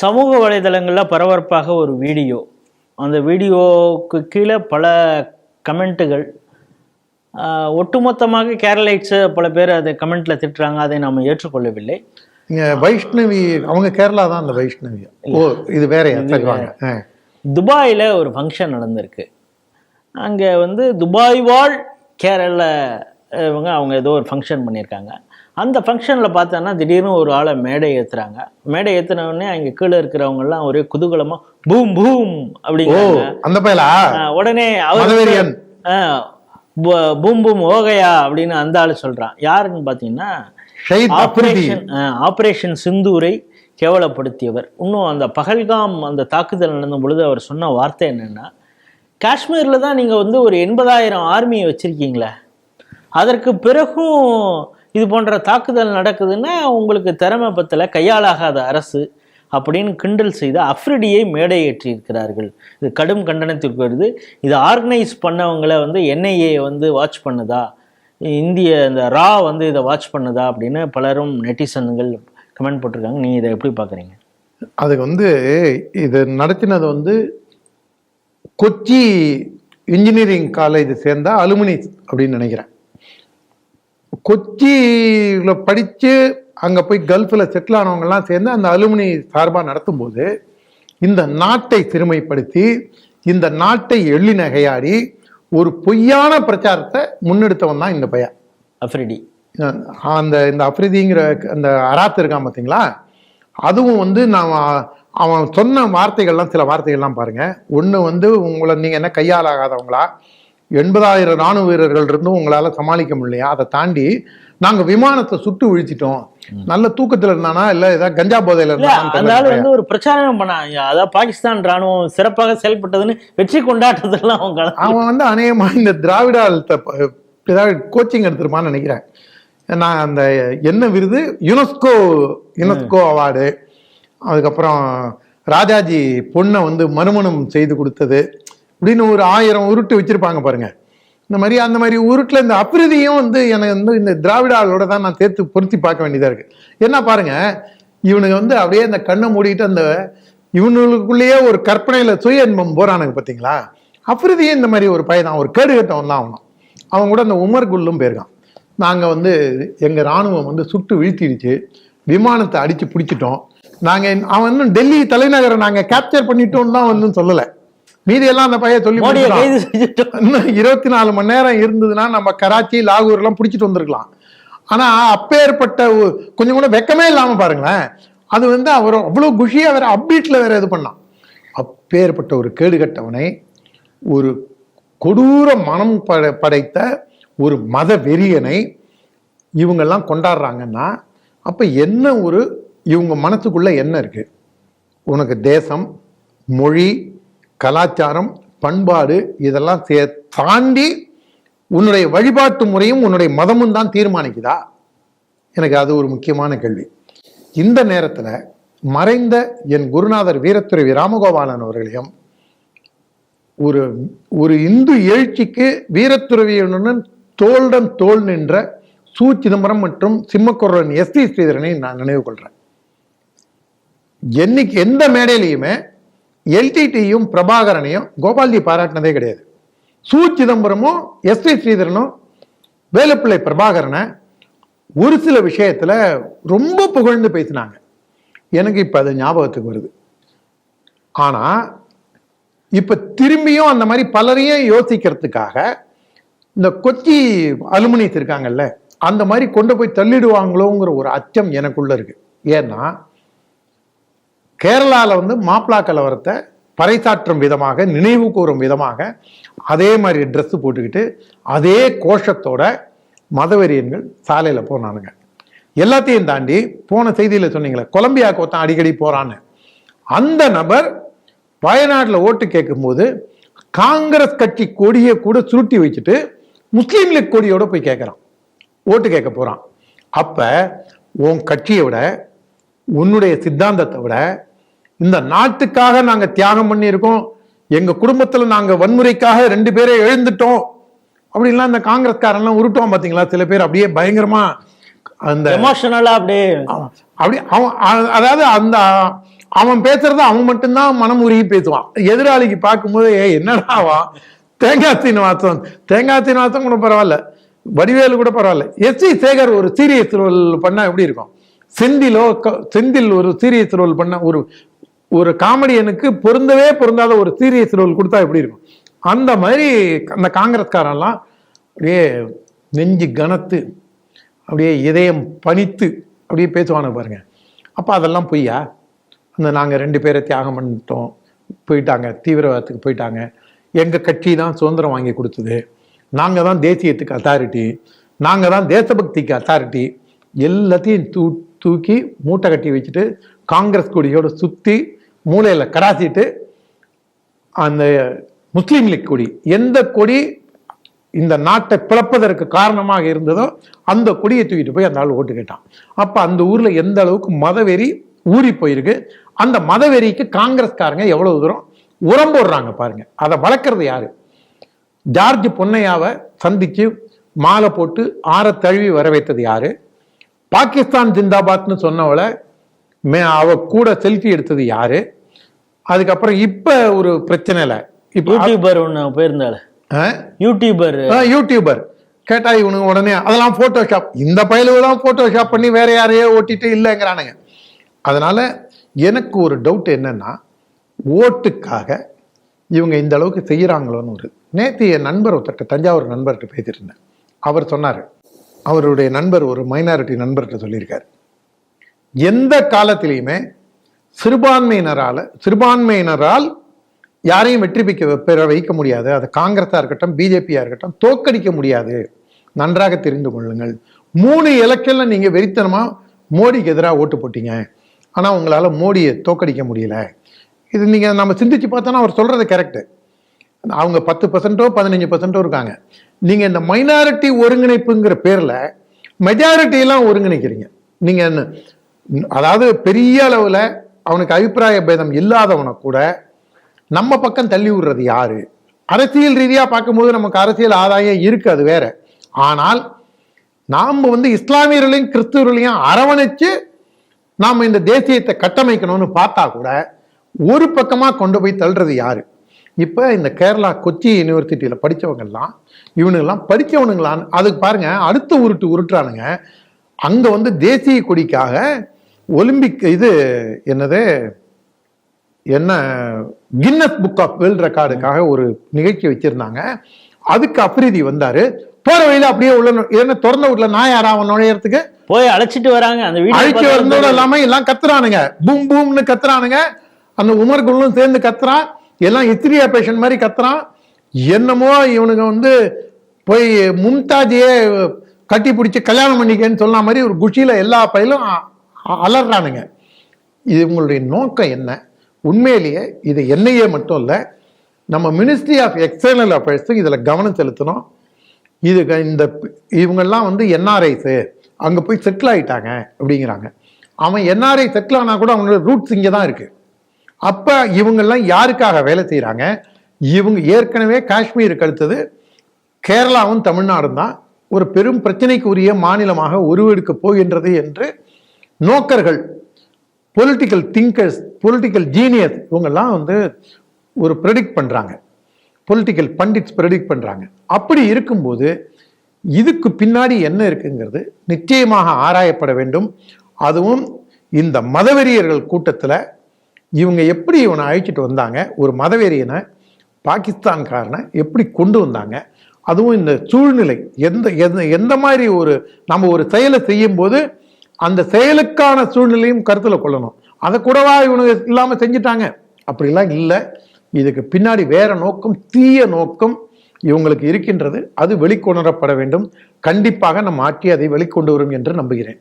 சமூக வலைதளங்களில் பரபரப்பாக ஒரு வீடியோ. அந்த வீடியோவுக்கு கீழே பல கமெண்ட்டுகள். ஒட்டுமொத்தமாக கேரளைட்ஸு பல பேர் அதை கமெண்ட்டில் திட்டுறாங்க. அதை நாம் ஏற்றுக்கொள்ளவில்லை. இங்க வைஷ்ணவி அவங்க கேரளா தான் அந்த வைஷ்ணவி. ஓ இது ஆ. துபாயில் ஒரு ஃபங்க்ஷன் நடந்திருக்கு. அங்கே வந்து துபாய் வாழ் கேரள இவங்க அவங்க ஏதோ ஒரு ஃபங்க்ஷன் பண்ணியிருக்காங்க. அந்த ஃபங்க்ஷனில் பார்த்தோன்னா திடீர்னு ஒரு ஆளை மேடை ஏற்றுறாங்க மேடை ஏத்துன உடனே அங்கே கீழே இருக்கிறவங்கெல்லாம் ஒரே குதூகலமாக பூம் பூம் ஓ அப்படிங்கிறாங்க அந்த பயலா? உடனே அவர் பூம் பூம் ஓகையா அப்படின்னு அந்த ஆள் சொல்கிறான் யாருன்னு பார்த்தீங்கன்னா ஆபரேஷன் ஆபரேஷன் சிந்தூரை கேவலப்படுத்தியவர். இன்னும் அந்த பகல்காம் அந்த தாக்குதல் நடந்த பொழுது அவர் சொன்ன வார்த்தை என்னன்னா காஷ்மீரில் தான் நீங்கள் வந்து ஒரு எண்பதாயிரம் ஆர்மியை வச்சுருக்கீங்களே. அதற்கு பிறகும் இது போன்ற தாக்குதல் நடக்குதுன்னா உங்களுக்கு திறமை பத்தில் கையாளாகாத அரசு அப்படின்னு கிண்டல் செய்து அஃப்ரிடியை மேடையேற்றியிருக்கிறார்கள். இது கடும் கண்டனத்திற்கு வருது. இது ஆர்கனைஸ் பண்ணவங்களை வந்து என்ஐஏ வந்து வாட்ச் பண்ணுதா? இந்திய இந்த ரா வந்து இதை வாட்ச் பண்ணுதா? அப்படின்னு பலரும் நெட்டிசன்கள் கமெண்ட் போட்டிருக்காங்க. நீங்கள் இதை எப்படி பார்க்குறீங்க? அதுக்கு வந்து இது நடத்தினது வந்து கொச்சி இன்ஜினியரிங் காலேஜ் சேர்ந்த அலுமினி அப்படின்னு நினைக்கிறேன். கொச்சியில் படித்து அங்கே போய் கல்ஃபில் செட்டில் ஆனவங்கெல்லாம் சேர்ந்து அந்த அலுமினி சார்பாக நடத்தும்போது இந்த நாட்டை சிறுமைப்படுத்தி இந்த நாட்டை எள்ளி நகையாடி ஒரு பொய்யான பிரச்சாரத்தை முன்னெடுத்தவன் தான் இந்த பையன். அஃப்ரிடி அந்த இந்த அப்ரிதிங்கிற அந்த அராத்து இருக்கான் பார்த்தீங்களா அதுவும் வந்து நான் அவன் சொன்ன வார்த்தைகள்லாம் சில வார்த்தைகள்லாம் பாருங்க. ஒன்று வந்து உங்களை நீங்கள் என்ன கையாலாகாதவங்களா எண்பதாயிரம் ராணுவ வீரர்கள் இருந்தும் உங்களால் சமாளிக்க முடியலையா? அதை தாண்டி நாங்கள் விமானத்தை சுட்டு விழிச்சிட்டோம் நல்ல தூக்கத்தில் இருந்தானா? இல்லை ஏதாவது கஞ்சா போதையில் இருந்தானா வந்து ஒரு பிரச்சாரம் பண்ணாங்க. அதாவது பாகிஸ்தான் ராணுவம் சிறப்பாக செயல்பட்டதுன்னு வெற்றி கொண்டாட்டத்தெல்லாம் அவங்க அவன் வந்து அநேகமா இந்த திராவிட ஆள்கிட்ட ப- ஏதாவது கோச்சிங் எடுத்திருப்பான்னு நினைக்கிறேன். நான் அந்த என்ன விருது? யுனெஸ்கோ யுனெஸ்கோ அவார்டு அதுக்கப்புறம் ராஜாஜி பொண்ணை வந்து மறுமணம் செய்து கொடுத்தது. அப்படின்னு ஒரு ஆயிரம் உருட்டு வச்சிருப்பாங்க பாருங்க. இந்த மாதிரி அந்த மாதிரி உருட்டில் இந்த அபிரிதியும் வந்து எனக்கு வந்து இந்த திராவிடாவோட தான் நான் சேர்த்து பொருத்தி பார்க்க வேண்டியதாக இருக்கு. என்ன பாருங்க இவனுங்க வந்து அப்படியே இந்த கண்ணை மூடிட்டு அந்த இவனுக்குள்ளேயே ஒரு கற்பனையில சுய இன்பம் போறானுங்க பார்த்தீங்களா அப்ரிதியும் இந்த மாதிரி ஒரு பையன் ஒரு கேடு கட்டவன் தான் அவனும். அவன் கூட அந்த உமர் குல்லும் போயிருக்கான். நாங்கள் வந்து எங்கள் ராணுவம் வந்து சுட்டு வீழ்த்திடுச்சு விமானத்தை அடித்து பிடிச்சிட்டோம். நாங்கள் அவன் இன்னும் டெல்லி தலைநகரை நாங்கள் கேப்சர் பண்ணிட்டோம் தான் வந்து சொல்லலை. மீதியெல்லாம் அந்த பையன் சொல்லி இன்னும் இருபத்தி நாலு மணி நேரம் இருந்ததுன்னா நம்ம கராச்சி லாகூர் எல்லாம் பிடிச்சிட்டு வந்திருக்கலாம். ஆனா அப்பேற்பட்ட கொஞ்சம் கூட வெக்கமே இல்லாம பாருங்களேன். அது வந்து அவர் அவ்வளவு குஷியா வேற அப்பீட்ல வேற இது பண்ணான். அப்பேற்பட்ட ஒரு கேடுகட்டவனை ஒரு கொடூர மனம் பட படைத்த ஒரு மத வெறியனை இவங்கெல்லாம் கொண்டாடுறாங்கன்னா அப்ப என்ன ஒரு இவங்க மனசுக்குள்ள என்ன இருக்கு? உனக்கு தேசம் மொழி கலாச்சாரம் பண்பாடு இதெல்லாம் தாண்டி உன்னுடைய வழிபாட்டு முறையும் உன்னுடைய மதமும் தான் தீர்மானிக்குதா? எனக்கு அது ஒரு முக்கியமான கேள்வி. இந்த நேரத்தில் மறைந்த என் குருநாதர் வீரத்துறை ராமகோபாலன் அவர்களையும் ஒரு ஒரு இந்து எழுச்சிக்கு வீரத்துறவியுடன் தோளுடன் தோள் நின்ற சு சிதம்பரம் மற்றும் சிம்மக்குரன் எஸ் டி ஸ்ரீதரனை நான் நினைவு கொள்கிறேன் என்னைக்கு எந்த மேடையிலையுமே எல்டிடியும் பிரபாகரனையும் கோபால்ஜி பாராட்டினதே கிடையாது. சு. சிதம்பரமும் எஸ். டி ஸ்ரீதரனும் வேலுப்பிள்ளை பிரபாகரனை ஒரு சில விஷயத்தில் ரொம்ப புகழ்ந்து பேசினாங்க. எனக்கு இப்போ அது ஞாபகத்துக்கு வருது. ஆனால் இப்போ திரும்பியும் அந்த மாதிரி பலரையும் யோசிக்கிறதுக்காக இந்த கொச்சி அலுமினியஸ் இருக்காங்கல்ல அந்த மாதிரி கொண்டு போய் தள்ளிடுவாங்களோங்கிற ஒரு அச்சம் எனக்குள்ளே இருக்குது ஏன்னா கேரளாவில் வந்து மாப்பிளா கலவரத்தை பறைசாற்றும் விதமாக நினைவு கூறும் விதமாக அதே மாதிரி Dress போட்டுக்கிட்டு அதே கோஷத்தோட மதவெறியன்கள் சாலையில் போனானுங்க. எல்லாத்தையும் தாண்டி போன செய்தியில் சொன்னீங்களே கொலம்பியாவுக்கு ஒருத்தன் அடிக்கடி போகிறான்னு அந்த நபர் வயநாட்டில் ஓட்டு கேட்கும்போது காங்கிரஸ் கட்சி கொடியை கூட சுருட்டி வச்சுட்டு முஸ்லீம் லீக் கொடியோட போய் கேட்குறான். ஓட்டு கேட்க போகிறான் அப்போ உன் கட்சியை விட உன்னுடைய சித்தாந்தத்தை விட இந்த நாட்டுக்காக நாங்க தியாகம் பண்ணியிருக்கோம். எங்க குடும்பத்துல நாங்க வன்முறைக்காக ரெண்டு பேரை எழுந்துட்டோம். அப்படின்லாம் இந்த காங்கிரஸ்காரன்லாம் உருட்டுவான் பாத்தீங்களா? சில பேர் அப்படியே பயங்கரமா அந்த எமோஷனலா அப்படியே அப்படி அவன் அதாவது அந்த அவன் பேசுறத அவன் மட்டும்தான் மனம் உருகி பேசுவான். எதிராளிக்கு பார்க்கும்போது ஏ என்னடாவா தேங்காய் சீனிவாசன் தேங்காய் சீனிவாசன் கூட பரவாயில்ல. வடிவேலு கூட பரவாயில்ல. எஸ் சி சேகர் ஒரு சீரியஸ் ரோல் பண்ணா எப்படி இருக்கும்? செந்திலோ செந்தில் ஒரு சீரியஸ் ரோல் பண்ண ஒரு ஒரு காமெடியனுக்கு பொருந்தவே பொருந்தாத ஒரு சீரியஸ் ரோல் கொடுத்தா எப்படி இருக்கும்? அந்த மாதிரி அந்த காங்கிரஸ்காரெல்லாம் அப்படியே நெஞ்சு கனத்து அப்படியே இதயம் பனித்து அப்படியே பேசுவானு பாருங்க. அப்போ அதெல்லாம் பொய்யா? அந்த நாங்கள் ரெண்டு பேரை தியாகம் பண்ணிட்டோம் போயிட்டாங்க தீவிரவாதத்துக்கு போயிட்டாங்க. எங்கள் கட்சி தான் சுதந்திரம் வாங்கி கொடுத்தது. நாங்கள் தான் தேசியத்துக்கு அத்தாரிட்டி நாங்கள் தான் தேசபக்திக்கு அத்தாரிட்டி எல்லாத்தையும் தூ தூக்கி மூட்டை கட்டி வச்சுட்டு காங்கிரஸ் கொடியோட சுற்றி மூளையில் கடாசிட்டு அந்த முஸ்லீம் லீக் கொடி எந்த கொடி இந்த நாட்டை பிளப்பதற்கு காரணமாக இருந்ததோ அந்த கொடியை தூக்கிட்டு போய் அந்த ஆள் ஓட்டு கேட்டான். அப்போ அந்த ஊரில் எந்த அளவுக்கு மதவெறி ஊறி போயிருக்கு? அந்த மதவெறிக்கு காங்கிரஸ்காரங்க எவ்வளவு தூரம் உரம் போடுறாங்க பாருங்க. அதை வளர்க்கறது யாரு? ஜார்ஜ் பொன்னையாவை சந்திச்சு மாலை போட்டு ஆற தழுவி வரவேற்றது யாரு? பாகிஸ்தான் ஜிந்தாபாத்னு சொன்னவளை மே அவ கூட செல்ஃபி எடுத்தது யாரு? அதுக்கப்புறம் இப்ப ஒரு பிரச்சனைல இப்ப யூடியூபர் ஒன்று போயிருந்தாள்? யூடியூபர் யூடியூபர் கேட்டா இவனுங்க உடனே அதெல்லாம் போட்டோஷாப் இந்த தான் போட்டோஷாப் பண்ணி வேற யாரையோ ஓட்டிட்டு இல்லைங்கிறானுங்க. அதனால எனக்கு ஒரு டவுட் என்னன்னா ஓட்டுக்காக இவங்க இந்த அளவுக்கு செய்யறாங்களோன்னு ஒரு. நேற்று என் நண்பர் ஒருத்தர்கிட்ட தஞ்சாவூர் நண்பர்கிட்ட பேசிட்டு இருந்தேன். அவர் சொன்னார். அவருடைய நண்பர் ஒரு மைனாரிட்டி நண்பர்கிட்ட சொல்லியிருக்காரு. எந்த காலத்திலையுமே சிறுபான்மையினரால் சிறுபான்மையினரால் யாரையும் வெற்றி பெக்க பெற வைக்க முடியாது. அது காங்கிரஸாக இருக்கட்டும் பிஜேபியாக இருக்கட்டும் தோக்கடிக்க முடியாது. நன்றாக தெரிந்து கொள்ளுங்கள். மூணு இலக்கில் நீங்கள் வெறித்தனமாக மோடிக்கு எதிராக ஓட்டு போட்டீங்க. ஆனால் உங்களால் மோடியை தோக்கடிக்க முடியல. இது நீங்கள் நம்ம சிந்திச்சு பார்த்தோன்னா அவர் சொல்கிறது கரெக்ட். அவங்க பத்து பர்சன்ட்டோ பதினஞ்சு பர்சன்ட்டோ இருக்காங்க. நீங்கள் இந்த மைனாரிட்டி ஒருங்கிணைப்புங்கிற பேரில் மெஜாரிட்டியெல்லாம் ஒருங்கிணைக்கிறீங்க. நீங்கள் என்ன- அதாவது பெரிய அளவில் அவனுக்கு அபிப்பிராய பேதம் இல்லாதவனை கூட நம்ம பக்கம் தள்ளி விடுறது யாரு? அரசியல் ரீதியாக பார்க்கும்போது நமக்கு அரசியல் ஆதாயம் இருக்கு அது வேற. ஆனால் நாம் வந்து இஸ்லாமியர்களையும் கிறிஸ்துவர்களையும் அரவணைச்சு நாம் இந்த தேசியத்தை கட்டமைக்கணும்னு பார்த்தா கூட ஒரு பக்கமாக கொண்டு போய் தள்ளுறது யாரு? இப்போ இந்த கேரளா கொச்சி யூனிவர்சிட்டியில் படித்தவங்கெல்லாம் இவனுங்கெல்லாம் படித்தவனுங்களான்னு அதுக்கு பாருங்கள் அடுத்த உருட்டு உருட்டுறானுங்க. அங்கே வந்து தேசிய கொடிக்காக ஒலிம்பிக் இது என்னது? என்ன கின்னஸ் புக் ஆஃப் வேர்ல்ட் ரெக்கார்டுக்காக ஒரு நிகழ்ச்சி வச்சிருந்தாங்க. அதுக்கு அப்ரீதி வந்தாரு. போற வழியில அப்படியே உள்ள என்ன திறந்த வீட்டுல நான் யாரா அவன் நுழையறதுக்கு? போய் அழைச்சிட்டு வராங்க. அந்த வீடியோ அழிச்சு தெரியும். இல்லாம எல்லாம் கத்துறானுங்க. பூம் பூம்னு கத்துறானுங்க. அந்த உமர் குள்ளும் சேர்ந்து கத்துறான். எல்லாம் இத்திரியா பேஷன் மாதிரி கத்துறான். என்னமோ இவனுங்க வந்து போய் மும்தாஜையே கட்டி பிடிச்சி கல்யாணம் பண்ணிக்கன்னு சொன்ன மாதிரி ஒரு குஷியில எல்லா பயிலும் அலறானுங்க இது உங்களுடைய நோக்கம் என்ன? உண்மையிலேயே இது என்னையே மட்டும் இல்லை நம்ம மினிஸ்ட்ரி ஆஃப் எக்ஸ்டர்னல் அஃபேர்ஸ் இதில் கவனம் செலுத்தணும். இது இந்த இவங்கெல்லாம் வந்து என்ஆர்ஐஸு அங்கே போய் செட்டில் ஆகிட்டாங்க அப்படிங்கிறாங்க. அவன் என்ஆர்ஐ செட்டில் ஆனால் கூட அவனோட ரூட்ஸ் இங்கே தான் இருக்குது அப்போ இவங்கெல்லாம் யாருக்காக வேலை செய்கிறாங்க இவங்க ஏற்கனவே காஷ்மீருக்கு அடுத்தது கேரளாவும் தமிழ்நாடும் தான். ஒரு பெரும் பிரச்சனைக்குரிய மாநிலமாக உருவெடுக்க போகின்றது என்று நோக்கர்கள் பொலிட்டிக்கல் திங்கர்ஸ் பொலிட்டிக்கல் ஜீனியஸ் இவங்கெல்லாம் வந்து ஒரு ப்ரெடிக்ட் பண்ணுறாங்க பொலிட்டிக்கல் பண்டிட்ஸ் ப்ரெடிக்ட் பண்ணுறாங்க அப்படி இருக்கும்போது இதுக்கு பின்னாடி என்ன இருக்குங்கிறது நிச்சயமாக ஆராயப்பட வேண்டும். அதுவும் இந்த மதவெறியர்கள் கூட்டத்தில் இவங்க எப்படி இவனை அழைச்சிட்டு வந்தாங்க ஒரு மதவெறியனை பாகிஸ்தான்காரனை எப்படி கொண்டு வந்தாங்க அதுவும் இந்த சூழ்நிலை எந்த எந்த எந்த மாதிரி ஒரு நம்ம ஒரு செயலை செய்யும்போது அந்த செயலுக்கான சூழ்நிலையும் கருத்தில் கொள்ளணும். அதை கூடவா இவனுக்கு இல்லாமல் செஞ்சுட்டாங்க? அப்படிலாம் இல்லை. இதுக்கு பின்னாடி வேற நோக்கம் தீய நோக்கம் இவங்களுக்கு இருக்கின்றது. அது வெளிக்கொணரப்பட வேண்டும். கண்டிப்பாக நம் ஆட்சி அதை வெளிக்கொண்டு வரும் என்று நம்புகிறேன்.